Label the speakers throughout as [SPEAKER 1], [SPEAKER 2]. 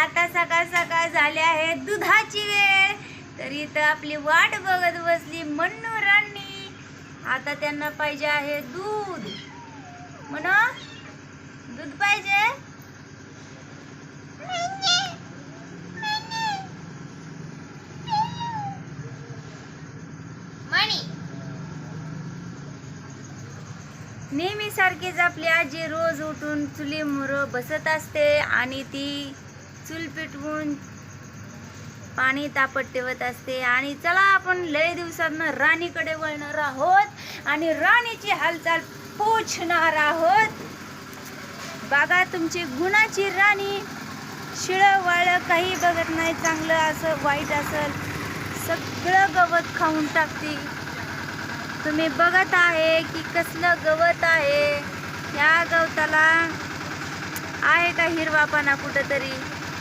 [SPEAKER 1] आता सकाळ सकाळ झाली आहे दुधाची वेळ. तर इथं आपली वाट बघत बसली मन्नू राणी आता त्यांना पाहिजे आहे दूध. म्हणा दूध पाहिजे?
[SPEAKER 2] मणी
[SPEAKER 1] नेहमी सारखीच आपली आजी रोज उठून चुलीमोर बसत असते आणि ती चूल पेटवून पाणी तापत ठेवत असते. आणि चला आपण लय दिवसातनं राणीकडे वळणार आहोत आणि राणीची हालचाल पोचणार आहोत. बघा तुमची गुणाची राणी शिळं वाळं काही बघत नाही. चांगलं असं वाईट असेल सगळं गवत खाऊन टाकते. तुम्ही बघत आहे की कसलं गवत आहे. या गवताला आहे का हिरवापणा कुठंतरी?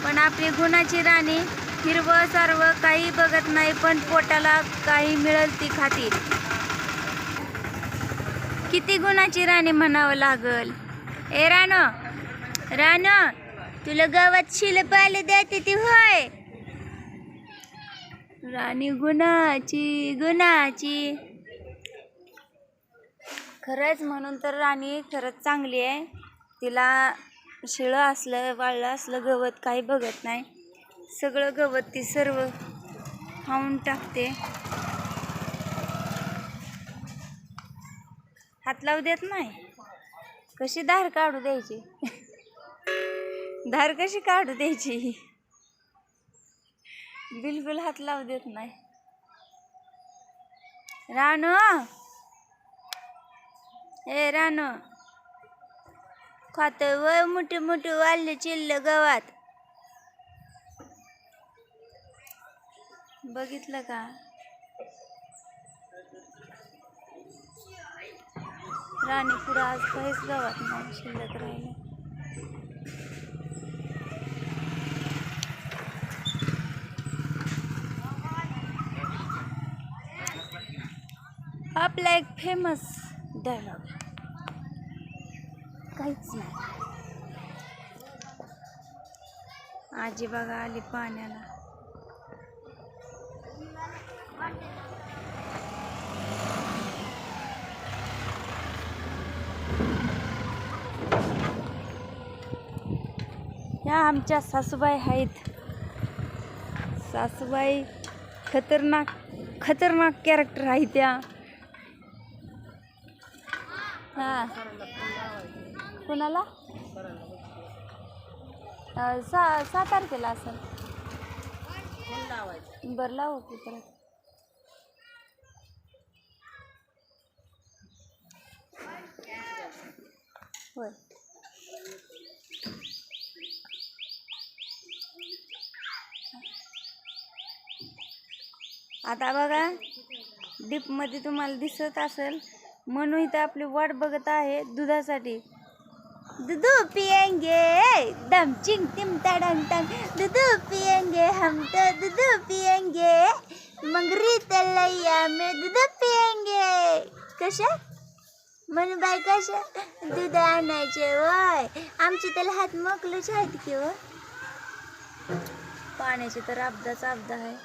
[SPEAKER 1] पण आपली गुणाची राणी हिरवं सर्व काही बघत नाही पण पोटाला काही मिळेल ती खाती. किती गुणाची राणी म्हणावं लागल? ए रानो रानो तुला गावात शिल पाहिलं द्यायची ती होय. राणी गुणाची गुणाची. खरंच म्हणून तर राणी खरंच चांगली आहे. तिला शिळं असलं वाळलं असलं गवत काही बघत नाही. सगळं गवत ती सर्व खाऊन टाकते. हात लावू देत नाही? कशी धार काढू द्यायची? धार कशी काढू द्यायची? बिलकुल हात लावू देत नाही. राणू ए राणू खात व मोठे मोठे वाढले चिल्ल गावात. बघितलं का? राणी पुढं आज काहीच गावात नाही शिल्लक राहिलं. आपला एक फेमस डायलॉग काहीच नाही आजी बघा आली पाण्याला. ह्या आमच्या सासूबाई आहेत. सासूबाई खतरनाक खतरनाक कॅरेक्टर आहे त्या. हा. कुणाला? सा सहा तारखेला असेल. बरं लावू की परत. होय. आता बघा डीपमध्ये तुम्हाला दिसत असेल म्हणून इथं आपली वाट बघत आहे दुधासाठी. दुधू पियेंगे दम चिंग टिम तडंग टंग दुधू पियेंगे हम तो दुधू पियेंगे मंगरी तलैया में दूध पियेंगे कशा म्हणून बाय कशा दूध आणायचे वय आमची त्याला हात मोकलेच आहेत की व पाण्याची तर अपदाच अपदा आहे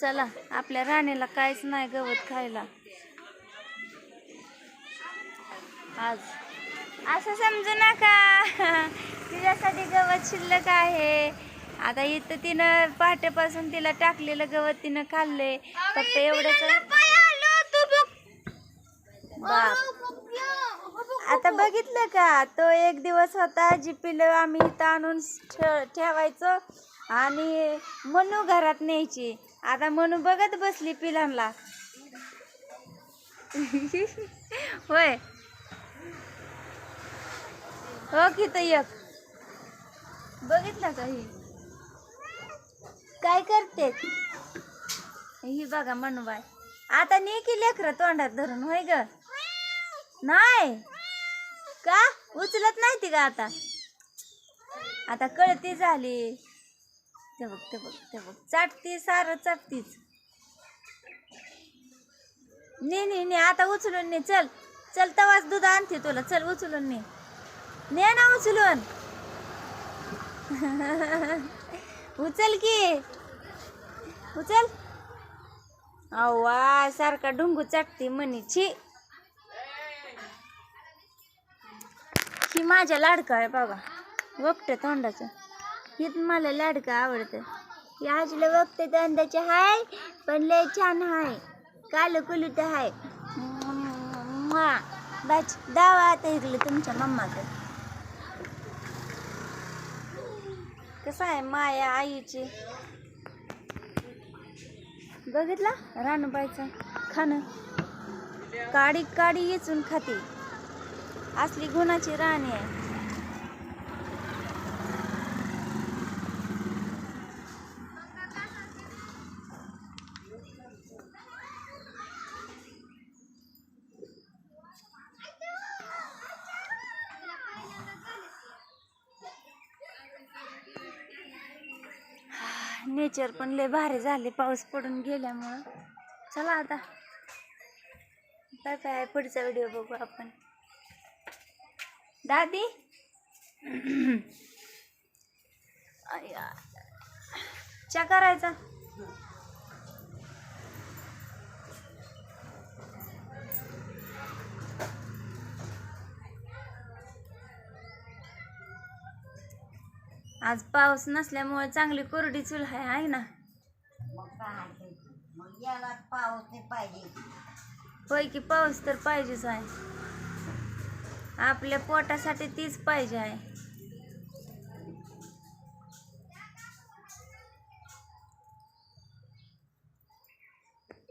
[SPEAKER 1] चला आपल्या राणीला काहीच नाही गवत खायला आज. असं समजू नका. तिच्यासाठी गवत शिल्लक आहे. आता इथं तिनं पहाटेपासून तिला टाकलेलं गवत तिनं खाल्ले फक्त एवढंच बाप. आता बघितलं का? तो एक दिवस होता जी पिलं आम्ही इथं आणून ठेवायचो आणि मनू घरात न्यायची. आता मनू बघत बसली पिलांना. होय. हो की एक. बघितलं का ही? काय करते? ही बघा मनूबाई आता ने की लेकरं तोंडात धरून होय ग? नाही. का? उचलत नाही ती का आता. आता कळती झाली. ते बघ ते बघ ते बघ चाटती सारं चाटतीच. ने ने ने आता उचलून ने. चल चल तवाच दूध आणते तुला. चल उचलून ने. ने ना उचलून. उचल की. उचल. अव्वा सारखा डुंगू चाटते म्हणीची ही माझ्या लाडका आहे बाबा. वक्त तोंडाचं. हीच मला लाडका आवडतं. ही आजीला वक्त तोंडाचे हाय पण लय छान हाय. काल कुलूट हाय. म्वा. बाच दावा आता इकलं तुमच्या मम्माचं कसं आहे? माया आईची. बघितला? रानूबाईचा खाणं. काडी काडी येचून खाते. असली गुणाची राणी आहे. नेचर पण लय भारी झाले पाऊस पडून गेल्यामुळं. चला आता. काय काय आहे पुढचा व्हिडिओ बघू आपण. दादी? अय्या. चा करायचा? आज पाऊस नसल्यामुळे चांगली कोरडी चूल आहे आहे ना.
[SPEAKER 2] मग काय मग याला पाऊस नाही पाहिजे
[SPEAKER 1] होय की पाऊस तर पाहिजेच आहे आपल्या पोटासाठी तीच पाहिजे आहे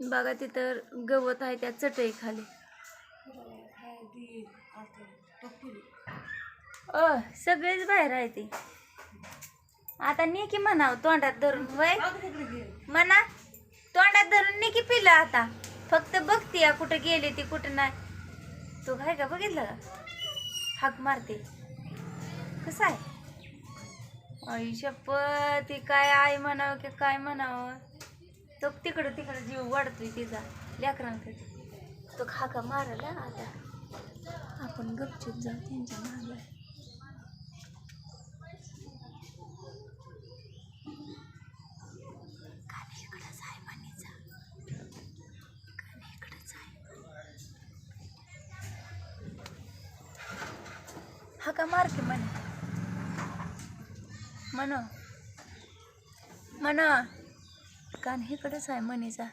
[SPEAKER 1] बघा तिथं गवत आहे त्या चटई खाली. अ सगळेच बाहेर आहे ती. आता ने की म्हणाव तोंडात धरून वय म्हणा तोंडात धरून ने की पिलं आता. फक्त बघते या कुठं गेली ती कुठं नाही. तो काय का बघितलं? का हाक मारते. कसं आहे? आई शपथ ती काय आई म्हणावं की काय म्हणावं? तो तिकडं तिकडं जीव वाढतोय तिचा लेकरांकडे. तो खाका मारला आता. आपण गपचूप जाऊ त्यांच्या मागे कान इकडंच आहे मनीचा कान इकडंच आहे का मार की म्हण? मन म्हण. कान इकडंच आहे मनीचा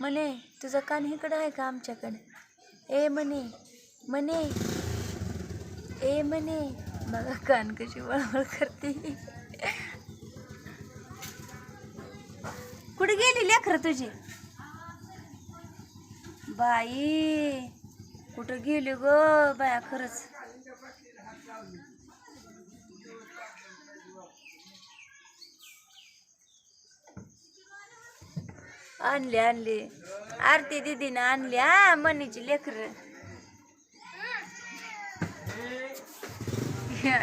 [SPEAKER 1] म्हणे तुझा कान इकडं आहे का आमच्याकडे? ए म्हणे म्हणे. ए म्हणे. बघा कान कशी वळवळ करते. कुठे गेली लेकर तुझी? बाई कुठं गेली ग? बाया खरंच. आणली आणली. आरती दिदीनं आणली. हा मनीची लेकर.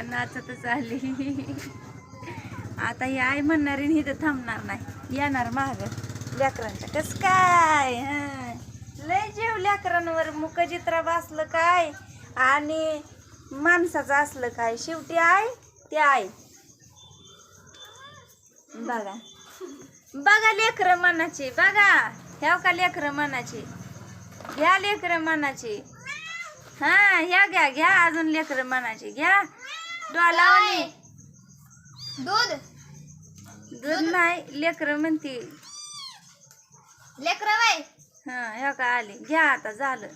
[SPEAKER 1] नाचतच आली. आता ही आई म्हणणार आणि इथं थांबणार नाही. येणार माग. लेकरांच्या कस काय? लय जीव लेकरांवर. मुकजित्रा बसलं काय? आणि माणसाचं असलं काय? शेवटी आय ते आय बघा. बघा लेकर मनाची बघा. ह्या का लेकर मनाची? घ्या लेकर मनाची. हा ह्या घ्या घ्या अजून लेकर मनाची. घ्या. डोलावणी
[SPEAKER 2] दूध.
[SPEAKER 1] दूध नाही लेकर म्हणते
[SPEAKER 2] लेकर बाय
[SPEAKER 1] हा ह्या का आली? घ्या आता झालं.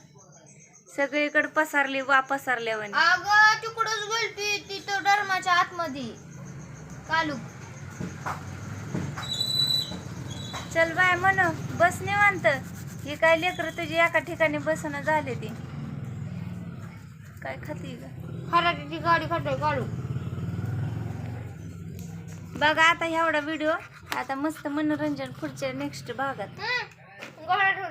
[SPEAKER 1] सगळीकडे पसारली वा पसारल्यावानी
[SPEAKER 2] अगं तिकडच गेलती तिथं डरमाच्या आतमध्ये. कालू.
[SPEAKER 1] चल बाय म्हण बस निवांत. ही काय लेकर तुझी एका ठिकाणी बसणं झाले ती. काय खाती ग?
[SPEAKER 2] गाडी खातोय कालू.
[SPEAKER 1] बघा आता एवढा व्हिडिओ आता मस्त मनोरंजन पुढच्या नेक्स्ट भागात.